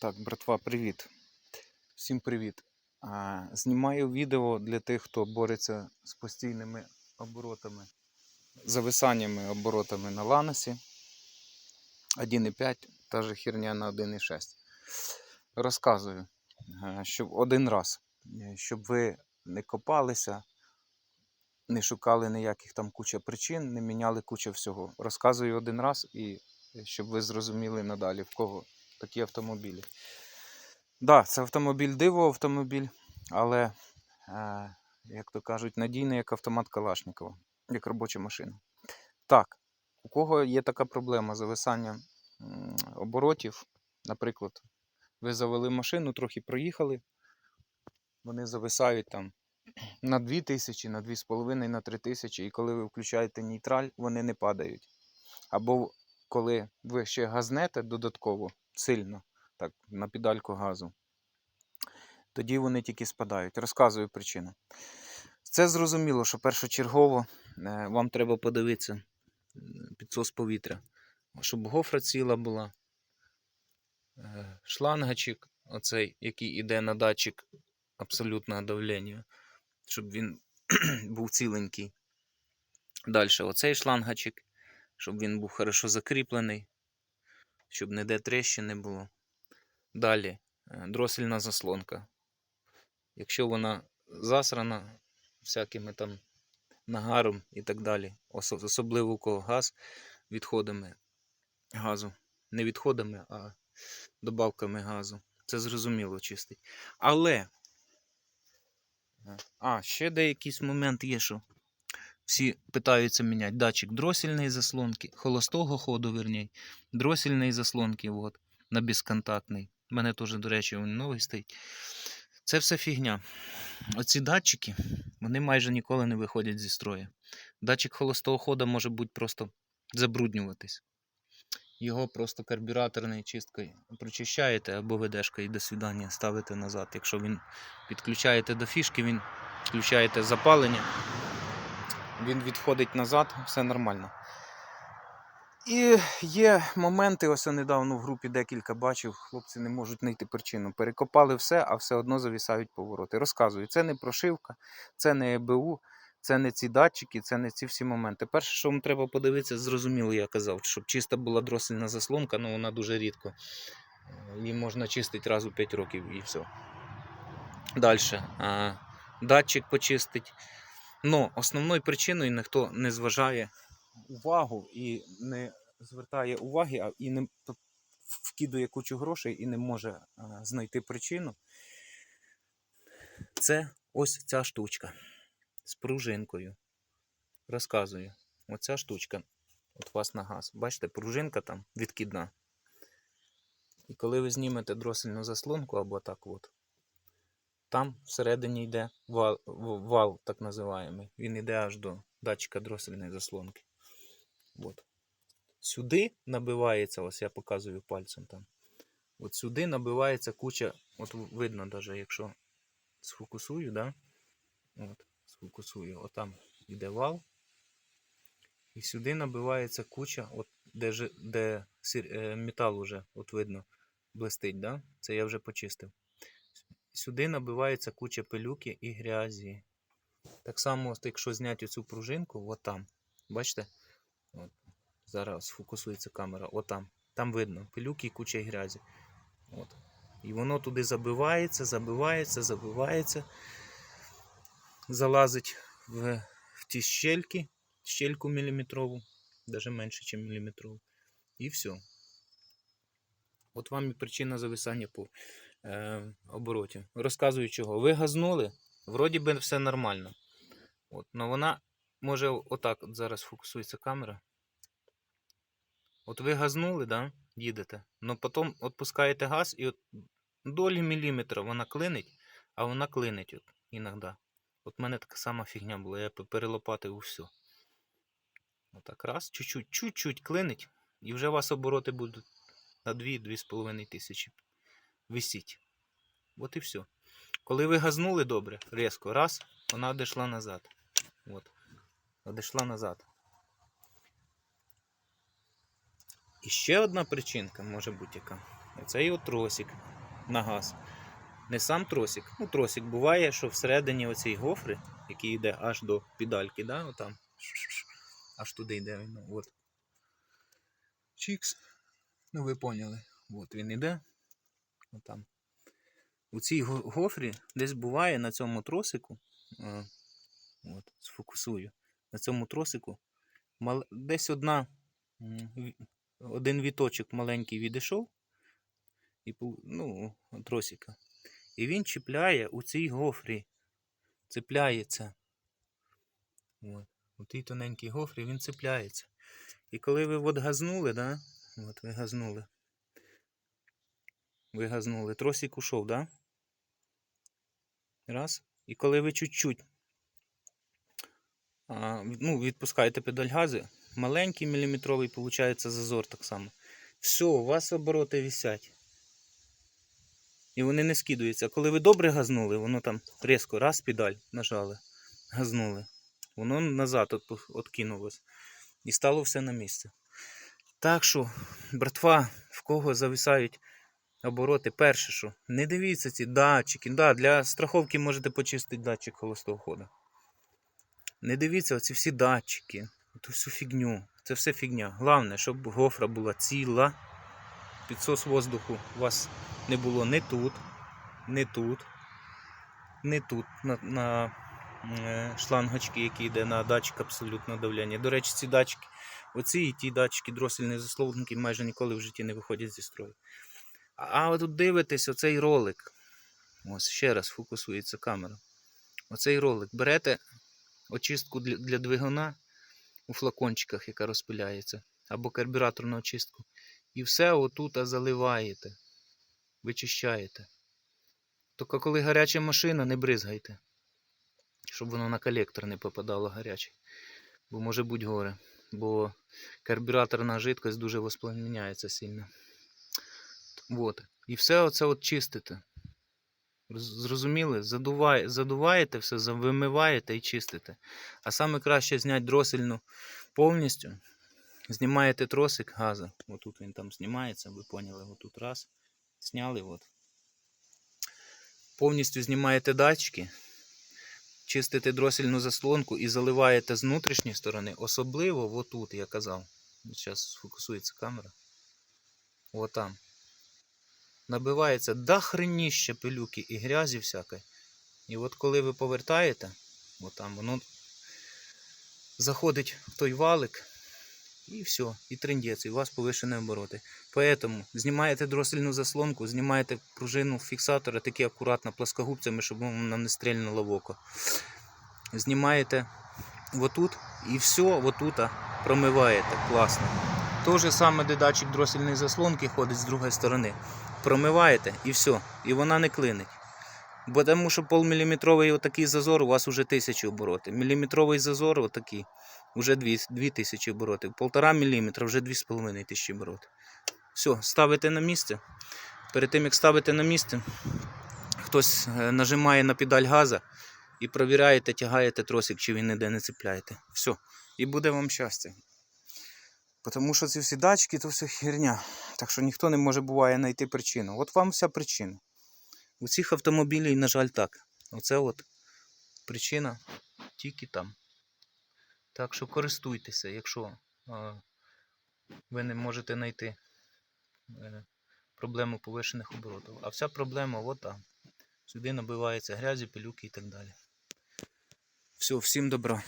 Так, братва, привіт. Всім привіт. Знімаю відео для тих, хто бореться з постійними оборотами, зависаннями оборотами на ланосі. 1,5, та же херня на 1,6. Розказую, щоб один раз, е, щоб ви не копалися, не шукали ніяких там куча причин, не міняли куча всього. Розказую один раз і е, щоб ви зрозуміли надалі, в кого такі автомобілі. Так, да, це автомобіль диво автомобіль, але, е, як то кажуть, надійний як автомат Калашникова, як робоча машина. Так, у кого є така проблема зависання оборотів, наприклад, ви завели машину, трохи проїхали, вони зависають там на 2000, на 2,5, на 3000, і коли ви включаєте нейтраль, вони не падають. Або коли ви ще газнете додатково сильно, так, на педальку газу, тоді вони тільки спадають. Розказую причину. Це зрозуміло, що першочергово е, вам треба подивитися підсос повітря, щоб гофра ціла була, е, шлангачик, оцей, який іде на датчик абсолютного давлення, щоб він був ціленький. Далі, оцей шлангачик, щоб він був хорошо закріплений, щоб ніде тріщини було. Далі е, дросельна заслонка. Якщо вона засрана всякими там нагаром і так далі, особливо у кого газ відходами газу. Не відходами, а добавками газу. Це зрозуміло чистить. Але. е, А, ще деякий момент є, що всі питаються міняти датчик дросільної заслонки, холостого ходу, верній, дросільної заслонки, от, на безконтактний. У мене теж, до речі, він новий стоїть. Це все фігня. Оці датчики, вони майже ніколи не виходять зі строю. Датчик холостого ходу може бути просто забруднюватись. Його просто карбюраторною чисткою прочищаєте або ведешкою до свідання ставите назад. Якщо він підключаєте до фішки, він включаєте запалення, він відходить назад, все нормально. І є моменти, ось я недавно в групі декілька бачив, хлопці не можуть знайти причину. Перекопали все, а все одно завісають повороти. Розказую, це не прошивка, це не ЕБУ, це не ці датчики, це не ці всі моменти. Перше, що вам треба подивитися, зрозуміло, я казав, щоб чиста була дросельна заслонка, але вона дуже рідко. Е, Її можна чистити раз у 5 років і все. Далі. Датчик почистить. Ну, основною причиною ніхто не зважає увагу і не звертає уваги, і не вкидує кучу грошей і не може знайти причину. Це ось ця штучка з пружинкою. Розказую. Оця штучка. От вас на газ. Бачите, пружинка там відкидна. І коли ви знімете дросельну заслонку або так от, там всередині йде вал, вал так називаємий. Він йде аж до датчика дросельної заслонки. От. Сюди набивається, ось я показую пальцем там. От сюди набивається куча, от видно навіть, якщо сфокусую, да? От, сфокусую, отам йде вал. І сюди набивається куча, от де, де е, метал уже, от видно, блистить, да? Це я вже почистив. Сюди набивається куча пилюки і грязі. Так само, якщо зняти цю пружинку, от там, бачите? От, зараз фокусується камера, от там. Там видно пилюки і куча грязі. От. І воно туди забивається, забивається, забивається, залазить в, в ті щельки, щельку міліметрову, навіть менше, ніж міліметрову. І все. От вам і причина зависання по е, обороті. Розказую чого. Ви газнули, вроді би все нормально. От, но вона може отак от зараз фокусується камера. От ви газнули, да, їдете, але потім відпускаєте газ і от долі міліметра вона клинить, а вона клинить от, іноді. От в мене така сама фігня була, я перелопатив все. Отак раз, чуть-чуть, чуть-чуть клинить, і вже у вас обороти будуть на 2-2,5 тисячі висіть. От і все. Коли ви газнули добре, різко, раз, вона одійшла назад. От. Одійшла назад. І ще одна причинка може бути яка. Оцей от тросик. на газ. Не сам тросик. Ну, тросик буває, що всередині оцій гофри, який йде аж до педальки, да, отам, аж туди йде він. От. Чікс. Ну, ви поняли. От він іде. Отам. У цій гофрі десь буває на цьому тросику. е, От, сфокусую. На цьому тросику десь одна, один віточок маленький відійшов. І, ну, тросика. І він чіпляє у цій гофрі. Цепляється. От. У тій тоненькій гофрі він цепляється. І коли ви от газнули, да? От ви газнули. Ви газнули. Тросик ушов, да? Раз. І коли ви чуть-чуть ну, відпускаєте педаль газу, маленький міліметровий виходить зазор так само. Все, у вас обороти висять. І вони не скидуються. Коли ви добре газнули, воно там різко раз педаль нажали, газнули. Воно назад от, откинулось. І стало все на місце. Так що, братва, в кого зависають обороти, перше, що не дивіться ці датчики. Да, для страховки можете почистити датчик холостого ходу. Не дивіться оці всі датчики, ту всю фігню. Це все фігня. Головне, щоб гофра була ціла. Підсос воздуху у вас не було не тут, не тут, не тут, на, на е, шлангочки, які йде на датчик абсолютного давлення. До речі, ці датчики, оці і ті датчики, дросельні заслонки майже ніколи в житті не виходять зі строю. А, ви тут дивитесь оцей ролик. Ось ще раз фокусується камера. Оцей ролик. Берете очистку для, для двигуна у флакончиках, яка розпиляється, або карбюраторну очистку. І все отут заливаєте, вичищаєте. Тільки коли гаряча машина, не бризгайте, щоб воно на колектор не попадало гаряче. Бо може бути горе. Бо карбюраторна жидкость дуже воспламеняється сильно. Вот. І все оце от чистите. Роз- Зрозуміли? Задуває, задуваєте все, вимиваєте і чистите. А саме краще зняти дросельну повністю. Знімаєте тросик газу. Отут він там знімається, ви поняли, отут раз. Зняли. От. Повністю знімаєте датчики, чистите дросельну заслонку і заливаєте з внутрішньої сторони, особливо отут, я казав. Зараз сфокусується камера. Отам. Набивається дохреніще пилюки і грязі всякої. І от коли ви повертаєте, отам воно заходить в той валик, і все, і трендець, і у вас повишені обороти. Поэтому знімаєте дросельну заслонку, знімаєте пружину фіксатора такі акуратно плоскогубцями, щоб воно не стрельнуло в око. Знімаєте отут і все отут промиваєте. Класно. То же саме, де датчик дросельної заслонки ходить з другої сторони. Промиваєте і все, і вона не клинить. Бо тому що полміліметровий отакий зазор у вас уже тисячі оборотів. Міліметровий зазор отакий, вже дві, дві тисячі оборотів. Полтора міліметра вже дві з половиною тисячі оборотів. Все, ставите на місце. Перед тим як ставите на місце, хтось е, нажимає на педаль газа і провіряєте, тягаєте тросик, чи він ніде не цепляєте. Все. І буде вам щастя. Тому що ці всі датчики то все херня. Так що ніхто не може буває знайти причину. От вам вся причина. У цих автомобілів, на жаль, так. Оце от причина тільки там. Так що користуйтеся, якщо е, ви не можете знайти е, проблему повишених оборотів. А вся проблема от там. Сюди набивається грязі, пилюки і так далі. Все, всім добра.